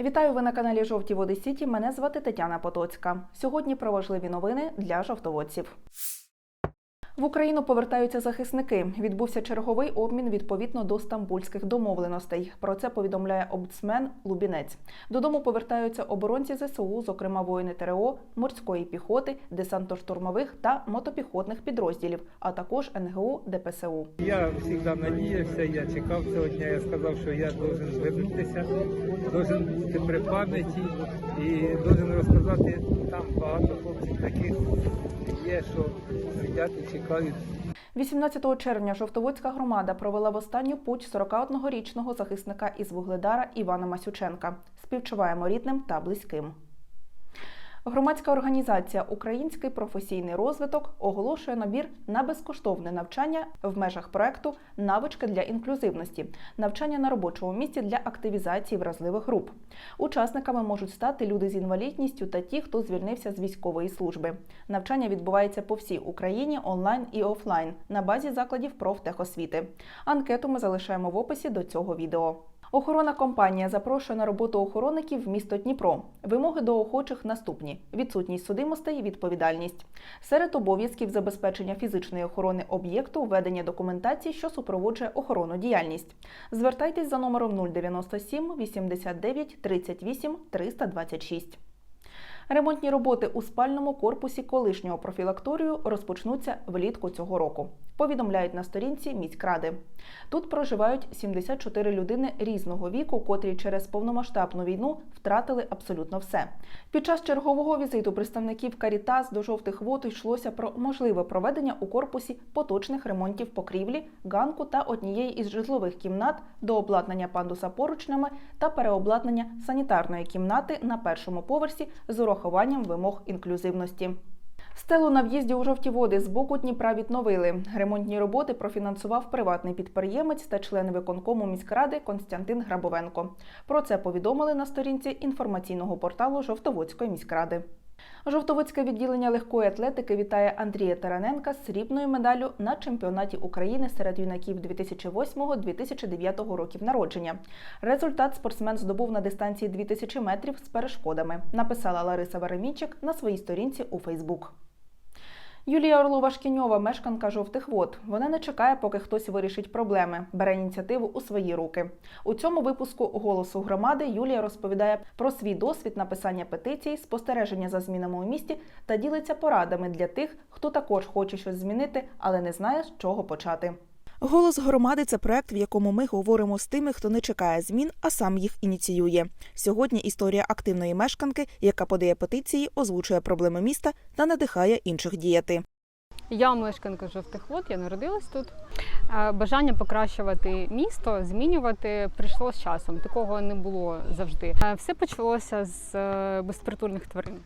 Вітаю ви на каналі Жовті Води Сіті. Мене звати Тетяна Потоцька. Сьогодні про важливі новини для жовтоводців. В Україну повертаються захисники. Відбувся черговий обмін відповідно до стамбульських домовленостей. Про це повідомляє омбудсмен Лубінець. Додому повертаються оборонці ЗСУ, зокрема воїни ТРО, морської піхоти, десантно-штурмових та мотопіхотних підрозділів, а також НГУ ДПСУ. Я завжди надіявся, я чекав цього дня. Я сказав, що я должен звернутися, должен бути при пам'яті і должен розказати там багато хлопців таких є, що сидять і чекають. 18 червня Жовтоводська громада провела в останню путь 41-річного захисника із Вугледара Івана Масюченка. Співчуваємо рідним та близьким. Громадська організація Український професійний розвиток оголошує набір на безкоштовне навчання в межах проекту Навички для інклюзивності, навчання на робочому місці для активізації вразливих груп. Учасниками можуть стати люди з інвалідністю та ті, хто звільнився з військової служби. Навчання відбувається по всій Україні онлайн і офлайн на базі закладів профтехосвіти. Анкету ми залишаємо в описі до цього відео. Охорона компанія запрошує на роботу охоронників в місто Дніпро. Вимоги до охочих наступні: відсутність судимостей, відповідальність. Серед обов'язків забезпечення фізичної охорони об'єкту, введення документації, що супроводжує охоронну діяльність. Звертайтесь за номером 097 89 38 326. Ремонтні роботи у спальному корпусі колишнього профілакторію розпочнуться влітку цього року. Повідомляють на сторінці міськради. Тут проживають 74 людини різного віку, котрі через повномасштабну війну втратили абсолютно все. Під час чергового візиту представників Карітас до жовтих вод йшлося про можливе проведення у корпусі поточних ремонтів покрівлі, ганку та однієї із житлових кімнат до обладнання пандуса поручнями та переобладнання санітарної кімнати на першому поверсі з урахуванням вимог інклюзивності. Стелу на в'їзді у жовті води з боку Дніпра відновили. Ремонтні роботи профінансував приватний підприємець та член виконкому міськради Константин Грабовенко. Про це повідомили на сторінці інформаційного порталу Жовтоводської міськради. Жовтоводське відділення легкої атлетики вітає Андрія Тараненка з срібною медаллю на чемпіонаті України серед юнаків 2008-2009 років народження. Результат спортсмен здобув на дистанції 2000 метрів з перешкодами, написала Лариса Веремійчик на своїй сторінці у Фейсбук. Юлія Орлова Шкіньова, мешканка жовтих вод. Вона не чекає, поки хтось вирішить проблеми, бере ініціативу у свої руки. У цьому випуску голосу громади Юлія розповідає про свій досвід написання петицій, спостереження за змінами у місті та ділиться порадами для тих, хто також хоче щось змінити, але не знає, з чого почати. Голос громади це проект, в якому ми говоримо з тими, хто не чекає змін, а сам їх ініціює. Сьогодні історія активної мешканки, яка подає петиції, озвучує проблеми міста та надихає інших діяти. Я мешканка жовтих вод, я народилась тут. Бажання покращувати місто, змінювати прийшло з часом. Такого не було завжди. Все почалося з е, безпритульних тварин.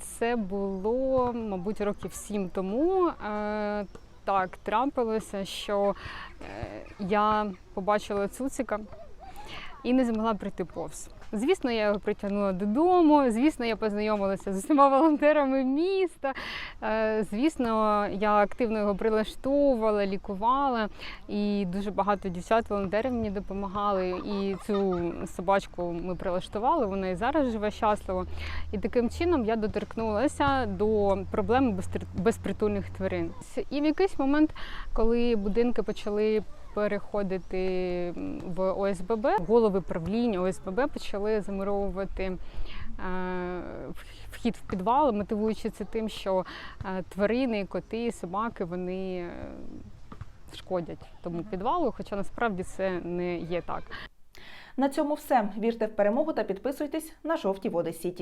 Це було, мабуть, років сім тому. Так, трапилося, що е, я побачила цуцика і не змогла прийти повз. Звісно, я його притягнула додому. Звісно, я познайомилася з усіма волонтерами міста. Е, Звісно, я активно його прилаштовувала, лікувала, і дуже багато дівчат-волонтерів мені допомагали. І цю собачку ми прилаштували. Вона і зараз живе щасливо. І таким чином я доторкнулася до проблеми безпритульних тварин. І в якийсь момент, коли будинки почали переходити в ОСББ. Голови правління ОСББ почали замуровувати е, вхід в підвал, мотивуючи це тим, що е, тварини, коти, собаки вони е, шкодять тому підвалу, хоча насправді це не є так. На цьому все. Вірте в перемогу та підписуйтесь на жовті води Сіті.